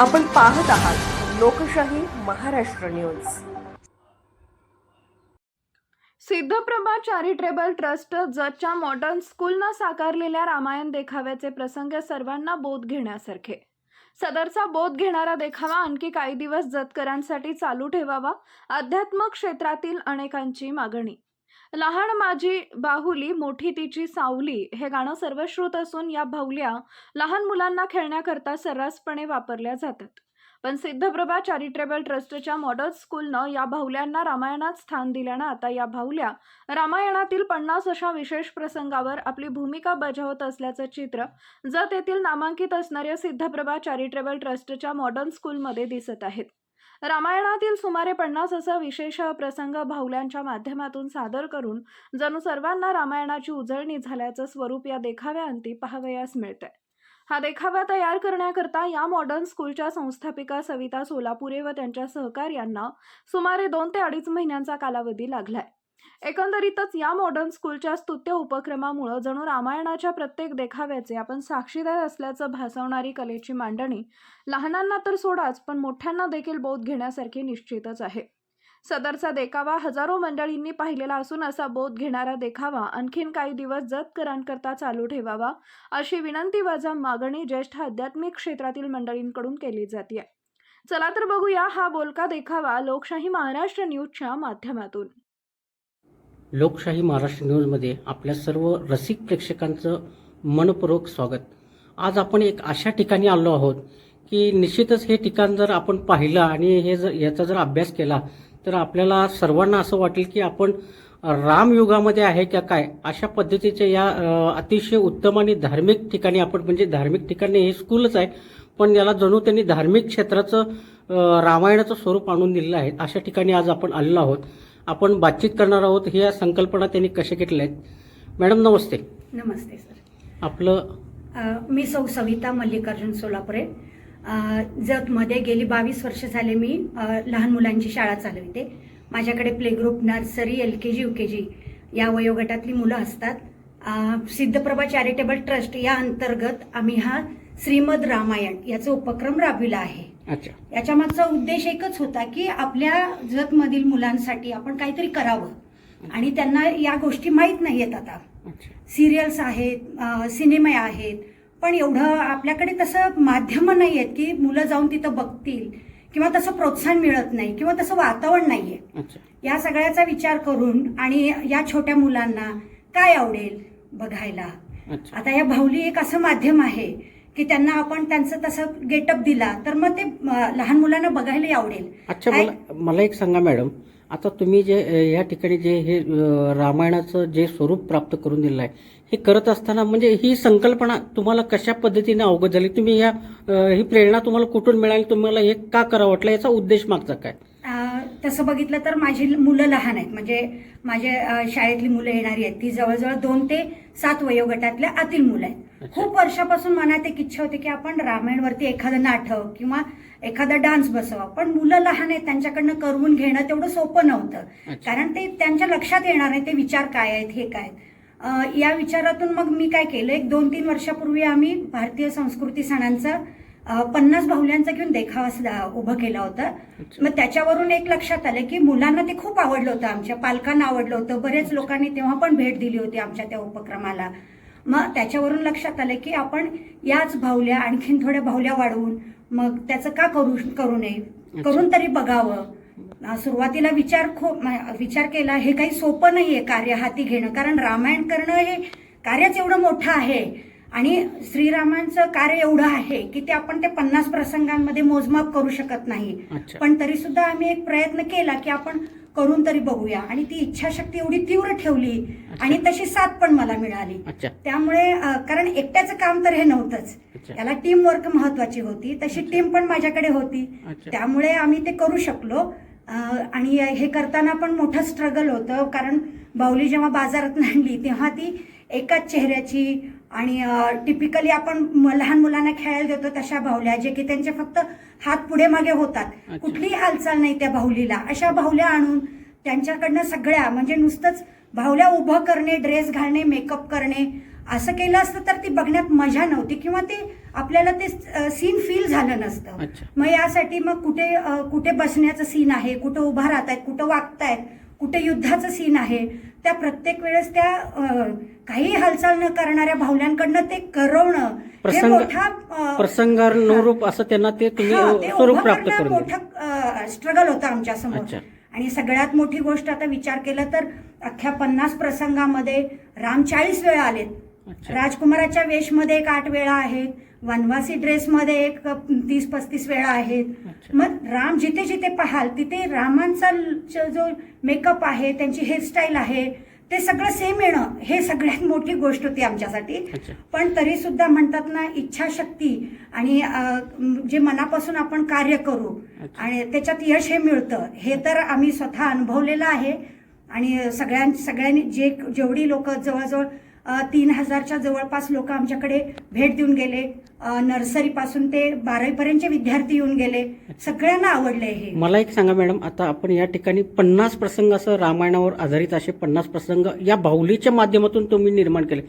आपण पाहत आहात Lokshahi Maharashtra news. Siddhaprabha charitable trust जतच्या modern स्कूलनं साकारलेल्या रामायण देखाव्याचे प्रसंग सर्वांना बोध घेण्यासारखे. सदरचा बोध घेणारा देखावा आणखी काही दिवस जतकरांसाठी चालू ठेवावा अध्यात्म क्षेत्रातील अनेकांची मागणी. लहान माझी बाहुली मोठी तिची सावली हे गाणं सर्वश्रुत असून या भावल्या लहान मुलांना खेळण्याकरता सर्रासपणे वापरल्या जातात. पण सिद्धप्रभा चॅरिटेबल ट्रस्टच्या मॉडर्न स्कूलनं या भावल्यांना रामायणात स्थान दिल्यानं आता या भावल्या रामायणातील पन्नास अशा विशेष प्रसंगावर आपली भूमिका बजावत असल्याचं चित्र जत येथील नामांकित असणाऱ्या सिद्धप्रभा चॅरिटेबल ट्रस्टच्या मॉडर्न स्कूलमध्ये दिसत आहेत. रामायणातील सुमारे पन्नास असा विशेष प्रसंग भावल्यांच्या माध्यमातून सादर करून जणू सर्वांना रामायणाची उजळणी झाल्याचं स्वरूप या देखाव्याअंती पाहावयास मिळते हा देखावा तयार करण्याकरता या मॉडर्न स्कूलच्या संस्थापिका सविता सोलापुरे व त्यांच्या सहकार्यांना सुमारे दोन ते अडीच महिन्यांचा कालावधी लागलाय. एकंदरीतच या मॉडर्न स्कूलच्या स्तुत्य उपक्रमामुळं जणू रामायणाच्या प्रत्येक देखाव्याचे आपण साक्षीदार असल्याचं भासवणारी कलेची मांडणी लहानांना तर सोडाच पण मोठ्यांना देखील बोध घेण्यासारखी निश्चितच आहे. सदरचा देखावा हजारो मंडळींनी पाहिलेला असून असा बोध घेणारा देखावा आणखीन काही दिवस जतकरांकरता चालू ठेवावा अशी विनंती वजा मागणी ज्येष्ठ आध्यात्मिक क्षेत्रातील मंडळींकडून केली जाते चला तर बघूया हा बोलका देखावा लोकशाही महाराष्ट्र न्यूजच्या माध्यमातून. लोकशाही महाराष्ट्र न्यूजमध्ये आपल्या सर्व रसिक प्रेक्षकांचं मनपूर्वक स्वागत. आज आपण एक अशा ठिकाणी आलो आहोत की निश्चितच हे ठिकाण जर आपण पाहिलं आणि हे जर याचा जर अभ्यास केला तर आपल्याला सर्वांना असं वाटेल की आपण रामयुगामध्ये आहे का काय? अशा पद्धतीचे या अतिशय उत्तम आणि धार्मिक ठिकाणी आपण म्हणजे धार्मिक ठिकाणी हे स्कूलच आहे पण याला जणू त्यांनी धार्मिक क्षेत्राचं रामायणाचं स्वरूप आणून दिलेलं आहे. अशा ठिकाणी आज आपण आलेलो आहोत. आपण बातचीत करणार आहोत ह्या संकल्पना त्यांनी कशा घेतल्या आहेत? मॅडम नमस्ते. नमस्ते सर. आपलं मी सौ सविता मल्लिकार्जुन सोलापुरे. जतमध्ये गेली बावीस वर्ष झाले मी लहान मुलांची शाळा चालविते. माझ्याकडे play group nursery L K G U K G या वयोगटातली मुलं असतात. सिद्धप्रभा चॅरिटेबल ट्रस्ट या अंतर्गत आम्ही हा श्रीमद रामायण याचा उपक्रम राबविला आहे. अच्छा. याच्या मागचा उद्देश एकच होता की आपल्या जतमधील मुलांसाठी आपण काहीतरी करावं. आणि त्यांना या गोष्टी माहीत नाही आहेत आता सिरियल्स आहेत सिनेमे आहेत. पण एवढं आपल्याकडे तसं माध्यमं नाही आहेत की मुलं जाऊन तिथं बघतील किंवा तसं प्रोत्साहन मिळत नाही किंवा तसं वातावरण नाही आहे अच्छा. या सगळ्याचा विचार करून आणि या छोट्या मुलांना काय आवडेल बघायला. आता या भाऊली एक असं माध्यम आहे की त्यांना आपण त्यांचं तसं गेटअप दिला तर मग ते लहान मुलांना बघायला आवडेल. अच्छा मला मला एक सांगा मॅडम आता तुम्ही जे या ठिकाणी जे हे रामायणाचं जे स्वरूप प्राप्त करून दिलं आहे हे करत असताना म्हणजे ही संकल्पना तुम्हाला कशा पद्धतीने अवगत झाली? तुम्ही अ, ही प्रेरणा तुम्हाला कुठून मिळाली? तुम्हाला हे का करा वाटलं? याचा उद्देश मागचा काय? तसं बघितलं तर माझी मुलं लहान आहेत. म्हणजे माझे शाळेतली मुलं येणारी आहेत. ती जवळजवळ दोन ते सात वयोगटातल्या आतील मुलं आहेत. खूप वर्षापासून मनात एक इच्छा होती की आपण रामायणवरती एखादं नाटक किंवा एखादा डान्स बसवा. पण मुलं लहान आहेत त्यांच्याकडनं करवून घेणं तेवढं सोपं नव्हतं. कारण ते त्यांच्या लक्षात येणार नाही ते विचार काय आहेत हे काय या विचारातून मग मी काय केलं? एक दोन तीन वर्षापूर्वी आम्ही भारतीय संस्कृती सणांचा पन्नास बाहुल्यांचा घेऊन देखावा उभं केला होता. मग त्याच्यावरून एक लक्षात आलं की मुलांना ते खूप आवडलं होतं आमच्या पालकांना आवडलं होतं. बरेच लोकांनी तेव्हा पण भेट दिली होती आमच्या त्या उपक्रमाला. मग त्याच्यावरून लक्षात आलं की आपण याच भावल्या आणखीन थोड्या भावल्या वाढवून मग त्याचं का करू करू नये? करून तरी बघावं. सुरुवातीला विचार खूप विचार केला. हे काही सोपं नाहीये कार्य हाती घेणं. कारण रामायण करणं हे कार्यच एवढं मोठं आहे. आणि श्रीरामांचं कार्य एवढं आहे की ते आपण ते पन्नास प्रसंगांमध्ये मोजमाप करू शकत नाही. पण तरी सुद्धा आम्ही एक प्रयत्न केला की आपण करून तरी बघूया. आणि ती इच्छाशक्ती एवढी तीव्र ठेवली आणि तशी साथ पण मला मिळाली. त्यामुळे कारण एकट्याचं काम तर हे नव्हतंच. त्याला टीम वर्क महत्वाची होती. तशी टीम पण माझ्याकडे होती. त्यामुळे आम्ही ते करू शकलो. आणि हे करताना पण मोठं स्ट्रगल होतं. कारण बाहुली जेव्हा बाजारात आणली तेव्हा ती एकाच चेहऱ्याची आणि टिपिकली आपण लहान मुलांना खेळायला देतो तशा बाहुल्या जे की त्यांचे फक्त हात पुढे मागे होतात. कुठलीही हालचाल नाही त्या बाहुलीला अशा बाहुल्या आणून त्यांच्याकडनं सगळ्या म्हणजे नुसतंच बाहुल्या उभं करणे ड्रेस घालणे मेकअप करणे असं केलं असतं तर ती बघण्यात मजा नव्हती किंवा ते आपल्याला ते सीन फील झालं नसतं. मग यासाठी मग कुठे कुठे बसण्याचं सीन आहे कुठं उभा राहतायत कुठं वागतायत कुठे युद्धाचं सीन आहे त्या प्रत्येक वेळेस त्या काही हालचाल न करणाऱ्या भावल्यांकडनं ते करवणं हे मोठा प्रसंगानुरूप असं त्यांना ते स्वरूप प्राप्त. मोठं स्ट्रगल होतं आमच्यासमोर. आणि सगळ्यात मोठी गोष्ट आता विचार केला तर अख्ख्या पन्नास प्रसंगामध्ये राम चाळीस वेळा आलेत. राजकुमाराच्या वेशमध्ये एक आठ वेळा आहेत वनवासी ड्रेसमध्ये एक तीस पस्तीस वेळा आहेत. मग राम जिथे जिथे पाहाल तिथे रामांचा जो मेकअप आहे त्यांची हेअरस्टाईल आहे ते सगळं सेम येणं हे सगळ्यात मोठी गोष्ट होती आमच्यासाठी. पण तरी सुद्धा म्हणतात ना इच्छाशक्ती आणि जे मनापासून आपण कार्य करू. आणि त्याच्यात यश हे मिळतं हे तर आम्ही स्वतः अनुभवलेलं आहे आणि सगळ्यां सगळ्यांनी जे जेवढी लोक जवळजवळ तीन हजारच्या जवळपास लोक आमच्याकडे भेट देऊन गेले. नर्सरीपासून ते बारावीपर्यंतचे विद्यार्थी येऊन गेले. सगळ्यांना आवडले हे. मला एक सांगा मॅडम आता आपण या ठिकाणी पन्नास प्रसंग असं रामायणावर आधारित असे पन्नास प्रसंग या बाहुलीच्या माध्यमातून तुम्ही निर्माण केले.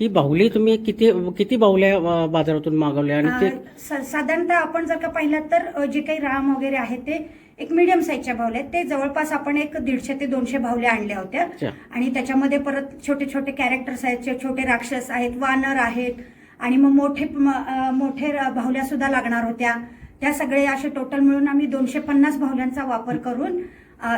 ही बाहुली तुम्ही किती किती बाहुल्या बाजारातून मागवल्या आणि ते साधारणतः आपण जर का पाहिलं तर जे काही राम वगैरे आहेत ते एक मिडियम साईजच्या बाहुल्या आहेत. ते जवळपास आपण एक दीडशे ते दोनशे बाहुल्या आणल्या होत्या. आणि त्याच्यामध्ये परत छोटे छोटे कॅरेक्टर्स आहेत छोटे राक्षस आहेत वानर आहेत. आणि मग मोठे मोठे बाहुल्या सुद्धा लागणार होत्या. त्या सगळे असे टोटल मिळून आम्ही दोनशे पन्नास बाहुल्यांचा वापर करून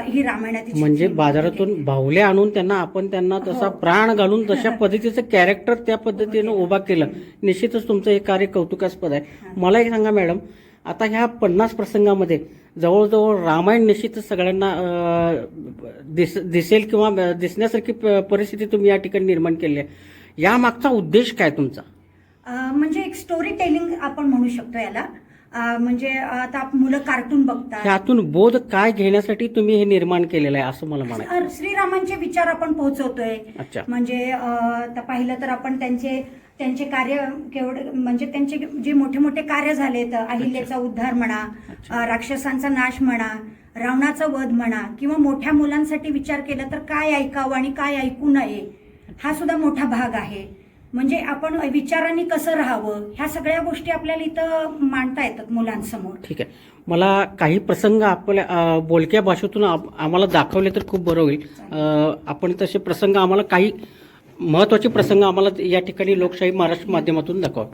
ही रामायणाची म्हणजे बाजारातून बाहुल्या आणून त्यांना आपण त्यांना तसा हो. प्राण घालून तशा पद्धतीचं कॅरेक्टर त्या पद्धतीनं उभा केलं. निश्चितच तुमचं हे कार्य कौतुकास्पद आहे. मला एक सांगा मॅडम. आता ह्या पन्नास प्रसंगामध्ये जवळजवळ रामायण निश्चितच सगळ्यांना दिस दिसेल किंवा दिसण्यासारखी परिस्थिती तुम्ही या ठिकाणी निर्माण केली आहे. या मागचा उद्देश काय तुमचा? म्हणजे एक स्टोरी टेलिंग आपण म्हणू शकतो याला. म्हणजे आता मुलं कार्टून बघतात. ह्यातून बोध काय घेण्यासाठी तुम्ही हे निर्माण केलेलं आहे असं मला म्हणायचं श्रीरामांचे विचार आपण पोहोचवतोय. म्हणजे पाहिलं तर आपण त्यांचे त्यांचे कार्य केवढे म्हणजे त्यांचे जे मोठे मोठे कार्य झालेत अहिल्याचा उद्धार म्हणा राक्षसांचा नाश म्हणा रावणाचा वध म्हणा किंवा मोठ्या मुलांसाठी विचार केला तर काय ऐकावं आणि काय ऐकू नये हा सुद्धा मोठा भाग आहे. म्हणजे आपण विचारांनी कसं राहावं ह्या सगळ्या गोष्टी आपल्याला इथं मांडता येतात मुलांसमोर. ठीक आहे. मला काही प्रसंग आपल्या बोलक्या भाषेतून आप- आम्हाला दाखवले तर खूप बरं होईल. अं, आपण तसे प्रसंग आम्हाला काही महत्त्वाचे प्रसंग आम्हाला या ठिकाणी लोकशाही महाराष्ट्र माध्यमातून दाखवा.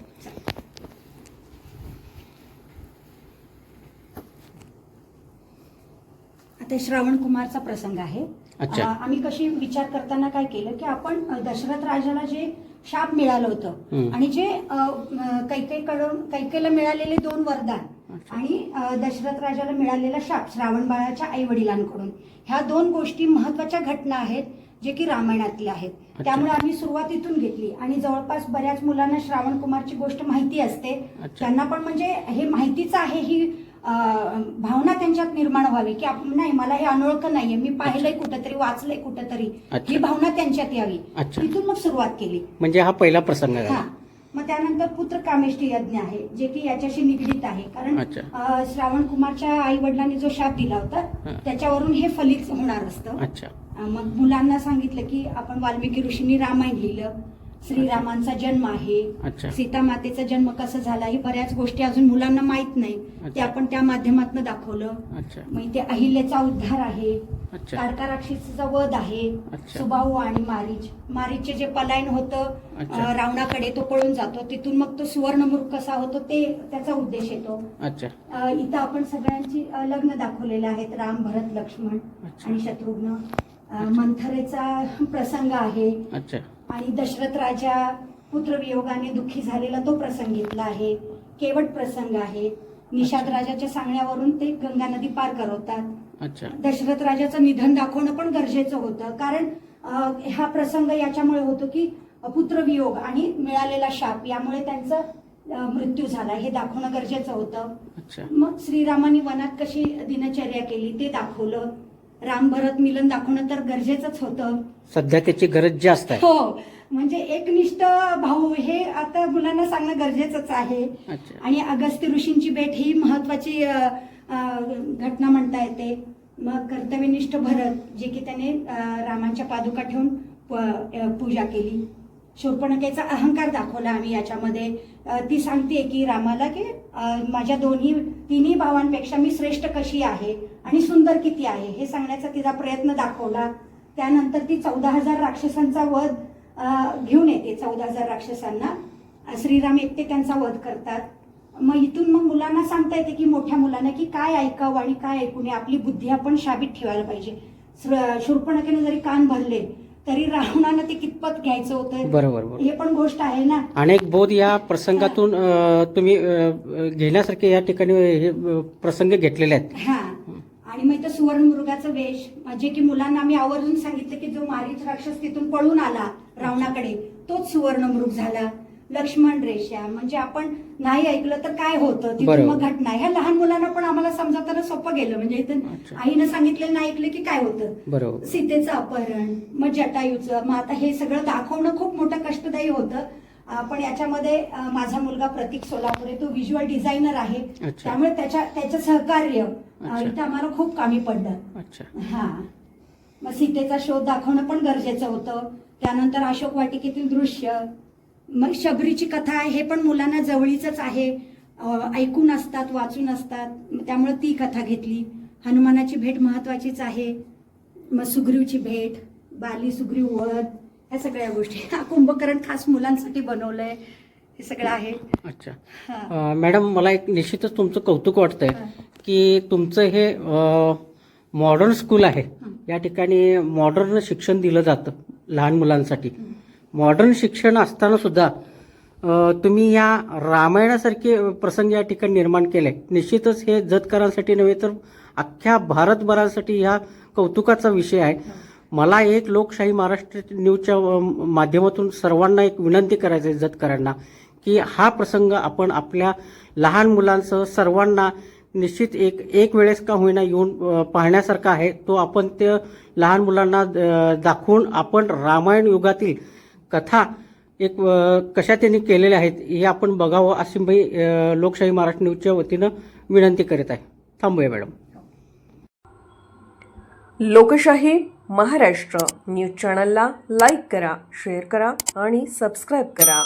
आता श्रावण कुमारचा प्रसंग आहे. अच्छा. अ, आम्ही कशी विचार करताना काय केलं की आपण अ, दशरथ राजाला जे शाप मिळालं होतं. आणि जे कैकेयकडून कैकेयला मिळालेले दोन वरदान आणि दशरथ राजाला मिळालेला शाप श्रावण बाळाच्या आई वडिलांकडून ह्या दोन गोष्टी महत्त्वाच्या घटना आहेत जे की रामायणातल्या आहेत. त्यामुळे आम्ही सुरुवातीतून घेतली. आणि जवळपास बऱ्याच मुलांना श्रावण कुमारची गोष्ट माहिती असते. त्यांना पण म्हणजे हे माहितीच आहे ही भावना त्यांच्यात निर्माण व्हावी की नाही मला हे अनोळखं नाहीये. मी पाहिलंय कुठंतरी वाचलंय कुठंतरी. ही भावना त्यांच्यात यावी. तिथून मग सुरुवात केली. म्हणजे हा पहिला प्रसंग हा. मग त्यानंतर पुत्र कामेष्टी यज्ञ आहे जे की याच्याशी निगडीत आहे. कारण श्रावण कुमारच्या आई वडिलांनी जो शाप दिला होता. त्याच्यावरून हे फलित होणार असतं. मग मुलांना सांगितलं की आपण वाल्मिकी ऋषींनी रामायण लिहिलं. श्रीरामांचा जन्म आहे. सीता मातेचा जन्म कसा झाला ही बऱ्याच गोष्टी अजून मुलांना माहीत नाही. ते आपण त्या माध्यमातून दाखवलं. इथे अहिल्याचा उद्धार आहे. अच्छा. तारका राक्षसीचा वध आहे. सुबाहू आणि मारीच. मारीचे जे पलायन होतं रावणाकडे तो पळून जातो. तिथून मग तो सुवर्णमुख कसा होतो ते त्याचा उद्देश येतो. इथं आपण सगळ्यांची लग्न दाखवलेले आहेत राम भरत लक्ष्मण. आणि शत्रुघ्न. मंथरेचा प्रसंग आहे. आणि दशरथ राजा पुत्रवियोगाने दुःखी झालेला तो प्रसंग घेतला आहे. केवट प्रसंग आहे. निषाद राजाच्या सांगण्यावरून ते गंगा नदी पार करवतात. दशरथ राजाचं निधन दाखवणं पण गरजेचं होतं. कारण हा प्रसंग याच्यामुळे होतो की पुत्रवियोग आणि मिळालेला शाप यामुळे त्यांचं मृत्यू झाला. हे दाखवणं गरजेचं होतं. मग श्रीरामांनी वनात कशी दिनचर्या केली ते दाखवलं. राम भरत मिलन दाखवणं तर गरजेचंच होतं. सध्या त्याची गरज जास्त आहे. हो म्हणजे एकनिष्ठ भाऊ हे आता मुलांना सांगणं गरजेचंच आहे. अच्छा. आणि अगस्त्य ऋषींची भेट ही महत्वाची अ, अ, घटना म्हणता येते. मग कर्तव्यनिष्ठ भरत जे की त्याने अ, रामांच्या पादुका ठेवून प- अ, पूजा केली. शूर्पणखेचा अहंकार दाखवला आम्ही याच्यामध्ये. अ, ती सांगते की रामाला की माझ्या दोन्ही तिन्ही भावांपेक्षा मी श्रेष्ठ कशी आहे आणि सुंदर किती आहे हे सांगण्याचा तिचा प्रयत्न दाखवला. त्यानंतर ती चौदा हजार राक्षसांचा वध घेऊन येते. चौदा हजार राक्षसांना. श्रीराम एकटे त्यांचा वध करतात. मग इथून मग मुलांना सांगता येते की मोठ्या मुलांना की काय ऐकावं आणि काय ऐकू नये आपली बुद्धी आपण शाबीत ठेवायला पाहिजे. श्र- शूर्पणकेनं जरी कान भरले तरी रावणानं ते कितपत घ्यायचं होतं? बरोबर बरोबर. हे पण गोष्ट आहे ना. अनेक बोध या प्रसंगातून अ, तुम्ही अ, घेण्यासारखे या ठिकाणी हे अ, प्रसंग घेतलेले आहेत. हा. आणि मग इथं सुवर्ण मृगाचं वेश म्हणजे की मुलांना आम्ही आवर्जून सांगितलं की जो मारीच राक्षस तिथून पळून आला रावणाकडे तोच सुवर्ण मृग झाला. लक्ष्मण रेषा म्हणजे आपण नाही ऐकलं तर काय होतं? तिथून. मग घटना. ह्या लहान मुलांना पण आम्हाला समजावताना सोपं गेलं. म्हणजे इथं. आईनं सांगितलेलं नाही ऐकलं की काय होतं? सीतेचं अपहरण मग जटायूचं. मग आता हे सगळं दाखवणं खूप मोठं कष्टदायी होतं. पण याच्यामध्ये माझा मुलगा प्रतीक सोलापुरे तो व्हिज्युअल डिझायनर आहे. त्यामुळे त्याच्या त्याचं सहकार्य. इथं आम्हाला खूप कामी पडलं. हा. मग सीतेचा शोध दाखवणं पण गरजेचं होतं. त्यानंतर अशोक वाटिकेतील दृश्य मग शबरीची कथा आहे हे पण मुलांना जवळीच आहे. ऐकून असतात वाचून असतात. त्यामुळे ती कथा घेतली. हनुमानाची भेट महत्वाचीच आहे. मग सुग्रीवची भेट बाली सुग्रीव वध ह्या सगळ्या गोष्टी. हा कुंभकर्ण खास मुलांसाठी बनवलंय. हे सगळं आहे. अच्छा. मॅडम मला एक निश्चितच तुमचं कौतुक वाटतंय की तुमचं हे मॉडर्न स्कूल आहे. या ठिकाणी मॉडर्न शिक्षण दिलं जातं लहान मुलांसाठी. मॉडर्न शिक्षण असताना सुद्धा तुम्ही या रामायणासारखे प्रसंग या ठिकाणी निर्माण केले. निश्चितच हे जतकरांसाठी नव्हे तर अख्ख्या भारतभरासाठी ह्या कौतुकाचा विषय आहे. मला एक लोकशाही महाराष्ट्र न्यूजच्या माध्यमातून सर्वांना एक विनंती करायचं आहे जतकरांना की हा प्रसंग आपण आपल्या लहान मुलांसह सर्वांना निश्चित एक एक वेळेस का होईना येऊन पाहण्यासारखा आहे. तो आपण ते लहान मुलांना दाखवून आपण रामायण युगातील कथा एक कशा त्यांनी केलेल्या आहेत हे आपण बघावं अशी मी लोकशाही महाराष्ट्र न्यूजच्या वतीनं विनंती करीत आहे. थांबूया मॅडम. लोकशाही महाराष्ट्र न्यूज चॅनलला लाईक करा शेअर करा आणि सबस्क्राईब करा.